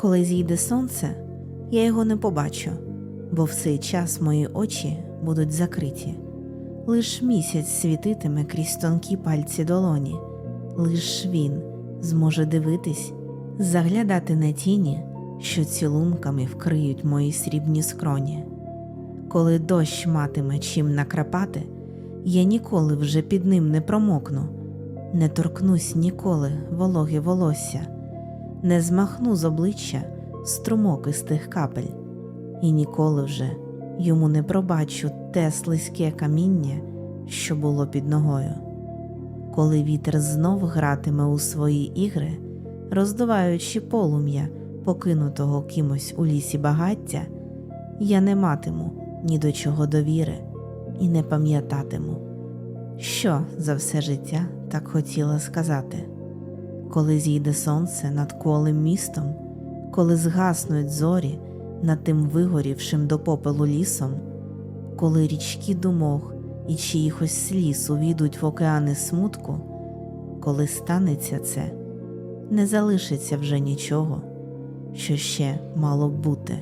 Коли зійде сонце, я його не побачу, бо в цей час мої очі будуть закриті. Лиш місяць світитиме крізь тонкі пальці долоні, лиш він зможе дивитись, заглядати на тіні, що цілунками вкриють мої срібні скроні. Коли дощ матиме чим накрапати, я ніколи вже під ним не промокну, не торкнусь ніколи вологе волосся, не змахну з обличчя струмок із тих капель, і ніколи вже йому не пробачу те слизьке каміння, що було під ногою. Коли вітер знов гратиме у свої ігри, роздуваючи полум'я покинутого кимось у лісі багаття, я не матиму ні до чого довіри і не пам'ятатиму, що за все життя так хотіла сказати. Коли зійде сонце над колим містом, коли згаснуть зорі над тим вигорівшим до попелу лісом, коли річки думок і чиїхось сліз увійдуть в океани смутку, коли станеться це, не залишиться вже нічого, що ще мало б бути.